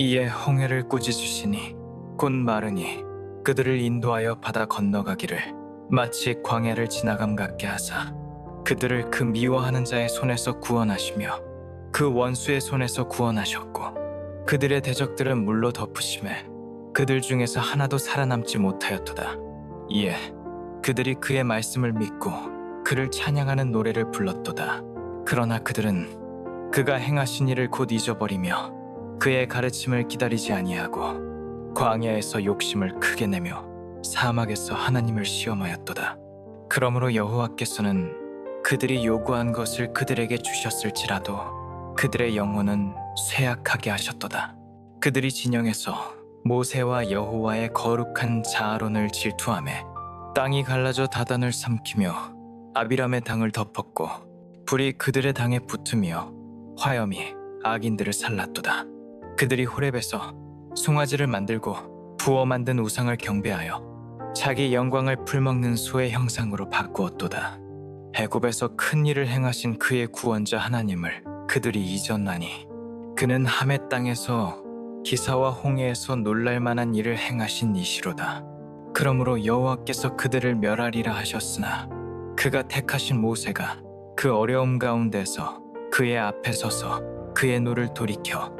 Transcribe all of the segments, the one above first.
이에 홍해를 꾸짖으시니 곧 마르니 그들을 인도하여 바다 건너가기를 마치 광야를 지나감 같게 하사 그들을 그 미워하는 자의 손에서 구원하시며 그 원수의 손에서 구원하셨고 그들의 대적들은 물로 덮으심에 그들 중에서 하나도 살아남지 못하였도다. 이에 그들이 그의 말씀을 믿고 그를 찬양하는 노래를 불렀도다. 그러나 그들은 그가 행하신 일을 곧 잊어버리며 그의 가르침을 기다리지 아니하고 광야에서 욕심을 크게 내며 사막에서 하나님을 시험하였도다. 그러므로 여호와께서는 그들이 요구한 것을 그들에게 주셨을지라도 그들의 영혼은 쇠약하게 하셨도다. 그들이 진영에서 모세와 여호와의 거룩한 자아론을 질투하며 땅이 갈라져 다단을 삼키며 아비람의 당을 덮었고 불이 그들의 당에 붙으며 화염이 악인들을 살랐도다. 그들이 호렙에서 송아지를 만들고 부어 만든 우상을 경배하여 자기 영광을 풀먹는 소의 형상으로 바꾸었도다. 애굽에서 큰 일을 행하신 그의 구원자 하나님을 그들이 잊었나니 그는 함의 땅에서 기사와 홍해에서 놀랄 만한 일을 행하신 이시로다. 그러므로 여호와께서 그들을 멸하리라 하셨으나 그가 택하신 모세가 그 어려움 가운데서 그의 앞에 서서 그의 노를 돌이켜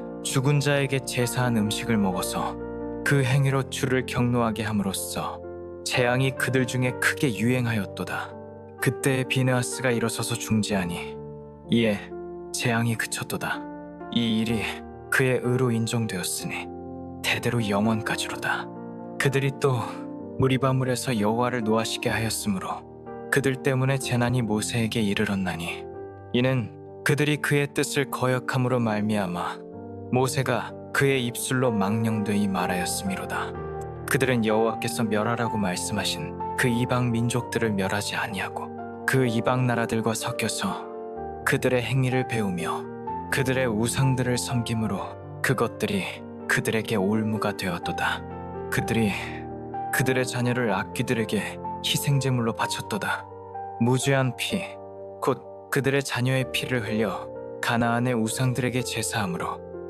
죽은 자에게 제사한 음식을 먹어서 그 행위로 주를 경노하게 함으로써 재앙이 그들 중에 크게 유행하였도다. 그때에 비느하스가 일어서서 중재하니 이에 재앙이 그쳤도다. 이 일이 그의 의로 인정되었으니 대대로 영원까지로다. 그들이 또 무리바물에서 여호와를 노하시게 하였으므로 그들 때문에 재난이 모세에게 이르렀나니 이는 그들이 그의 뜻을 거역함으로 말미암아 모세가 그의 입술로 망령되이 말하였음이로다. 그들은 여호와께서 멸하라고 말씀하신 그 이방 민족들을 멸하지 아니하고 그 이방 나라들과 섞여서 그들의 행위를 배우며 그들의 우상들을 섬김으로 그것들이 그들에게 올무가 되었도다. 그들이 그들의 자녀를 악귀들에게 희생제물로 바쳤도다. 무죄한 피, 곧 그들의 자녀의 피를 흘려 가나안의 우상들에게 제사함으로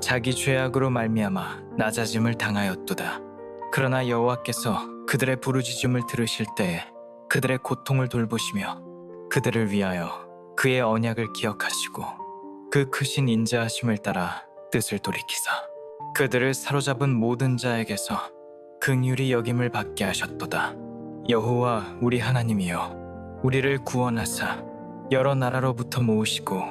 자기 죄악으로 말미암아 낮아짐을 당하였도다. 그러나 여호와께서 그들의 부르짖음을 들으실 때에 그들의 고통을 돌보시며 그들을 위하여 그의 언약을 기억하시고 그 크신 인자하심을 따라 뜻을 돌이키사 그들을 사로잡은 모든 자에게서 긍휼히 여김을 받게 하셨도다. 여호와 우리 하나님이여 우리를 구원하사 여러 나라로부터 모으시고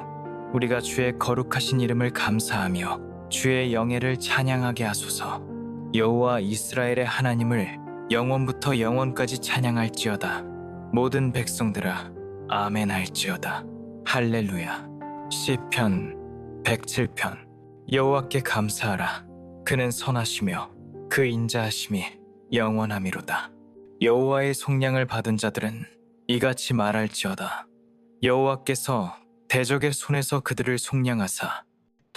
우리가 주의 거룩하신 이름을 감사하며 주의 영예를 찬양하게 하소서. 여호와 이스라엘의 하나님을 영원부터 영원까지 찬양할지어다. 모든 백성들아 아멘 할지어다. 할렐루야. 시편 107편 여호와께 감사하라. 그는 선하시며 그 인자하심이 영원함이로다. 여호와의 속량을 받은 자들은 이같이 말할지어다. 여호와께서 대적의 손에서 그들을 속량하사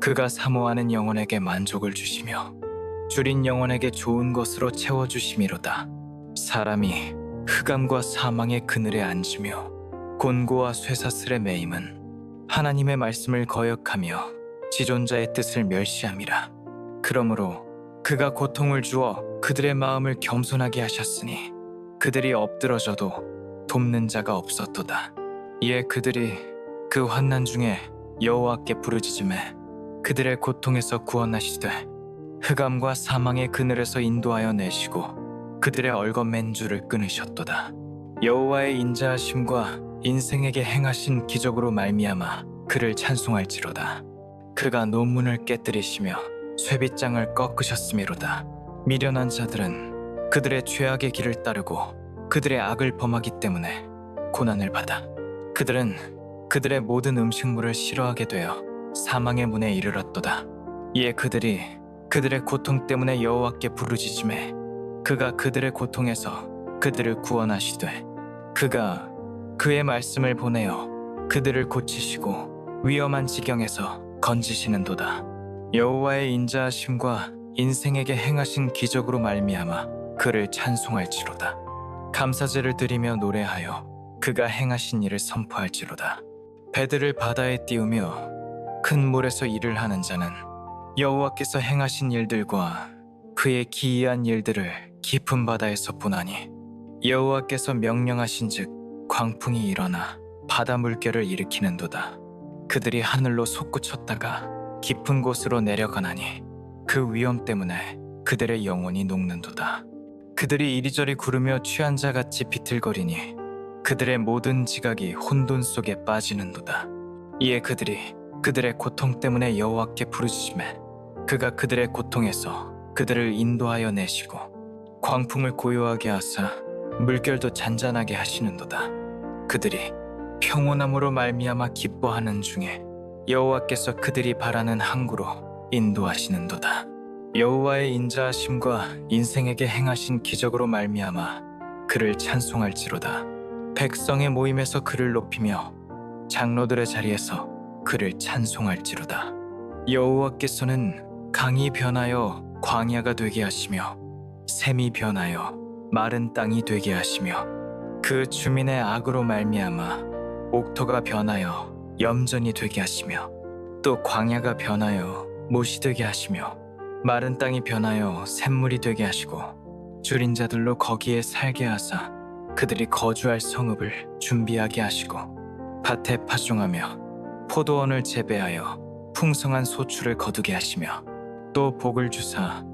그가 사모하는 영혼에게 만족을 주시며 줄인 영혼에게 좋은 것으로 채워 주심이로다. 사람이 흑암과 사망의 그늘에 앉으며 곤고와 쇠사슬에 매임은 하나님의 말씀을 거역하며 지존자의 뜻을 멸시함이라. 그러므로 그가 고통을 주어 그들의 마음을 겸손하게 하셨으니 그들이 엎드러져도 돕는 자가 없었도다. 이에 그들이 그 환난 중에 여호와께 부르짖음에 그들의 고통에서 구원하시되 흑암과 사망의 그늘에서 인도하여 내시고 그들의 얼건맨 줄을 끊으셨도다. 여호와의 인자하심과 인생에게 행하신 기적으로 말미암아 그를 찬송할지로다. 그가 논문을 깨뜨리시며 쇠빗장을 꺾으셨음이로다. 미련한 자들은 그들의 죄악의 길을 따르고 그들의 악을 범하기 때문에 고난을 받아 그들은 그들의 모든 음식물을 싫어하게 되어 사망의 문에 이르렀도다. 이에 그들이 그들의 고통 때문에 여호와께 부르짖음에 그가 그들의 고통에서 그들을 구원하시되 그가 그의 말씀을 보내어 그들을 고치시고 위험한 지경에서 건지시는도다. 여호와의 인자하심과 인생에게 행하신 기적으로 말미암아 그를 찬송할지로다. 감사제를 드리며 노래하여 그가 행하신 일을 선포할지로다. 배들을 바다에 띄우며 큰 물에서 일을 하는 자는 여호와께서 행하신 일들과 그의 기이한 일들을 깊은 바다에서 보나니 여호와께서 명령하신즉 광풍이 일어나 바다 물결을 일으키는도다. 그들이 하늘로 솟구쳤다가 깊은 곳으로 내려가나니 그 위험 때문에 그들의 영혼이 녹는도다. 그들이 이리저리 구르며 취한 자 같이 비틀거리니 그들의 모든 지각이 혼돈 속에 빠지는도다. 이에 그들이 그들의 고통 때문에 여호와께 부르짖음에 그가 그들의 고통에서 그들을 인도하여 내시고 광풍을 고요하게 하사 물결도 잔잔하게 하시는도다. 그들이 평온함으로 말미암아 기뻐하는 중에 여호와께서 그들이 바라는 항구로 인도하시는도다. 여호와의 인자하심과 인생에게 행하신 기적으로 말미암아 그를 찬송할지로다. 백성의 모임에서 그를 높이며 장로들의 자리에서 그를 찬송할지로다. 여호와께서는 강이 변하여 광야가 되게 하시며 샘이 변하여 마른 땅이 되게 하시며 그 주민의 악으로 말미암아 옥토가 변하여 염전이 되게 하시며 또 광야가 변하여 못이 되게 하시며 마른 땅이 변하여 샘물이 되게 하시고 줄인 자들로 거기에 살게 하사 그들이 거주할 성읍을 준비하게 하시고 밭에 파종하며 포도원을 재배하여 풍성한 소출을 거두게 하시며 또 복을 주사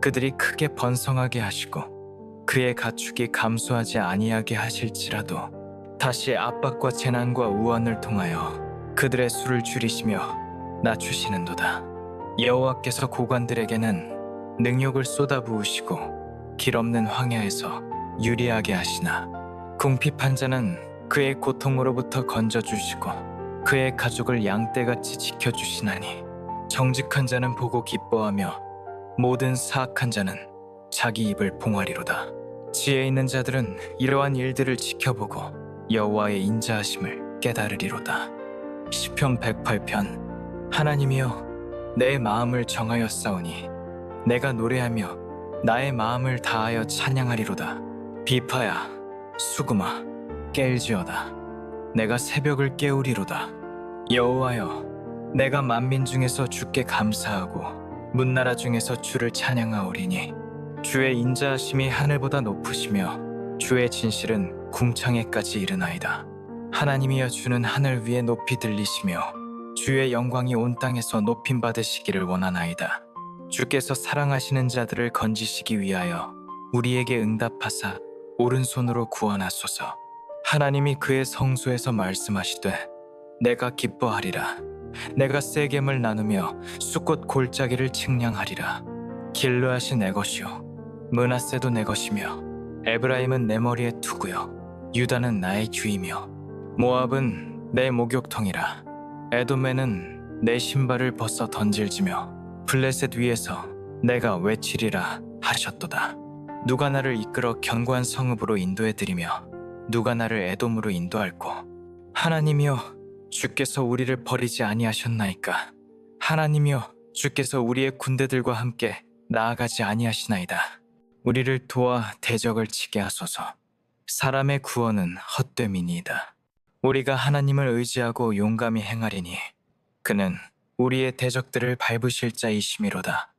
그들이 크게 번성하게 하시고 그의 가축이 감수하지 아니하게 하실지라도 다시 압박과 재난과 우환을 통하여 그들의 수를 줄이시며 낮추시는도다. 여호와께서 고관들에게는 능욕을 쏟아부으시고 길 없는 황야에서 유리하게 하시나 궁핍한 자는 그의 고통으로부터 건져주시고 그의 가족을 양떼같이 지켜주시나니 정직한 자는 보고 기뻐하며 모든 사악한 자는 자기 입을 봉하리로다. 지혜 있는 자들은 이러한 일들을 지켜보고 여호와의 인자하심을 깨달으리로다. 시편 108편 하나님이여 내 마음을 정하여 싸우니 내가 노래하며 나의 마음을 다하여 찬양하리로다. 비파야 수구마 깰지어다. 내가 새벽을 깨우리로다. 여호와여, 내가 만민 중에서 주께 감사하고 문나라 중에서 주를 찬양하오리니 주의 인자하심이 하늘보다 높으시며 주의 진실은 궁창에까지 이르나이다. 하나님이여 주는 하늘 위에 높이 들리시며 주의 영광이 온 땅에서 높임 받으시기를 원하나이다. 주께서 사랑하시는 자들을 건지시기 위하여 우리에게 응답하사 오른손으로 구원하소서. 하나님이 그의 성소에서 말씀하시되 내가 기뻐하리라. 내가 세겜을 나누며 수꽃 골짜기를 측량하리라. 길르앗이 내 것이요 문하세도 내 것이며 에브라임은 내 머리에 투구요 유다는 나의 주이며 모압은 내 목욕통이라 에돔에는 내 신발을 벗어 던질지며 블레셋 위에서 내가 외치리라 하셨도다 누가 나를 이끌어 견고한 성읍으로 인도해 드리며 누가 나를 에돔으로 인도할꼬? 하나님이여 주께서 우리를 버리지 아니하셨나이까? 하나님이여 주께서 우리의 군대들과 함께 나아가지 아니하시나이다. 우리를 도와 대적을 치게 하소서. 사람의 구원은 헛됨이니이다. 우리가 하나님을 의지하고 용감히 행하리니 그는 우리의 대적들을 밟으실 자이시미로다